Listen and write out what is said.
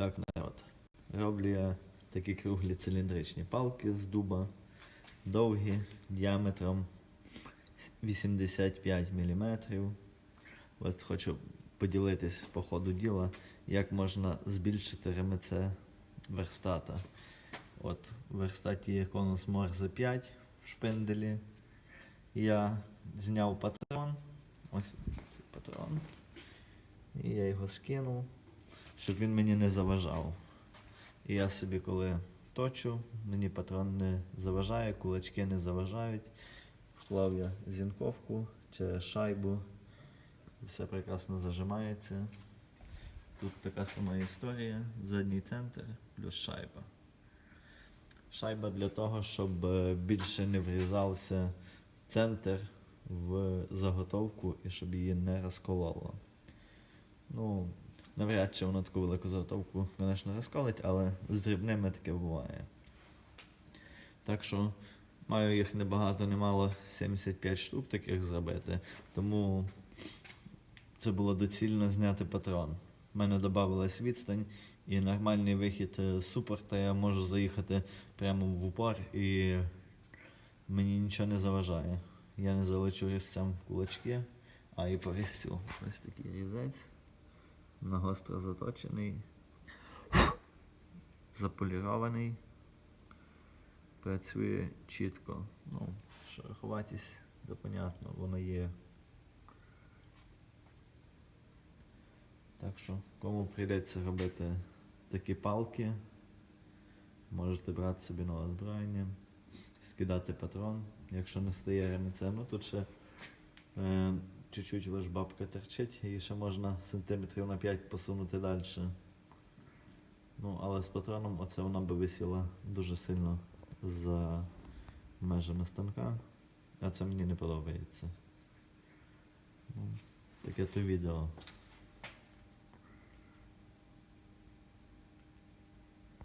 Так, народ. Роблю я такі круглі циліндричні палки з дуба, довгі, діаметром 85 мм. От хочу поділитись по ходу діла, як можна збільшити ремеце верстата. От в верстаті є конус Морзе 5 в шпинделі. Я зняв патрон. Ось цей патрон. І я його скинув, щоб він мені не заважав. І я собі, коли точу, мені патрон не заважає, кулачки не заважають. Вклав я зінковку через шайбу. Все прекрасно зажимається. Тут така сама історія. Задній центр плюс шайба. Шайба для того, щоб е, більше не врізався центр в заготовку і щоб її не розкололо. Ну, навряд чи воно таку велику заготовку, звісно, розколить, але з дрібними таке буває. Так що маю їх небагато, немало 75 штук таких зробити. Тому це було доцільно зняти патрон. У мене додавалась відстань і нормальний вихід е, супорта я можу заїхати прямо в упор і мені нічого не заважає. Я не залечу різцем в кулачки, а і по різцю. Ось такий різець. На гостро заточений, заполірований, працює чітко. Ну, що рахуватись, то понятно, воно є. Так що, кому прийдеться робити такі палки, можете брати собі нове озброєння, скидати патрон, якщо не стає ремецем. Ну тут ще е, чуть-чуть лиш бабка терчить, її ще можна сантиметрів на 5 посунути далі. Ну, але з патроном оце вона би висіла дуже сильно за межами станка, а це мені не подобається. Ну, таке то відео.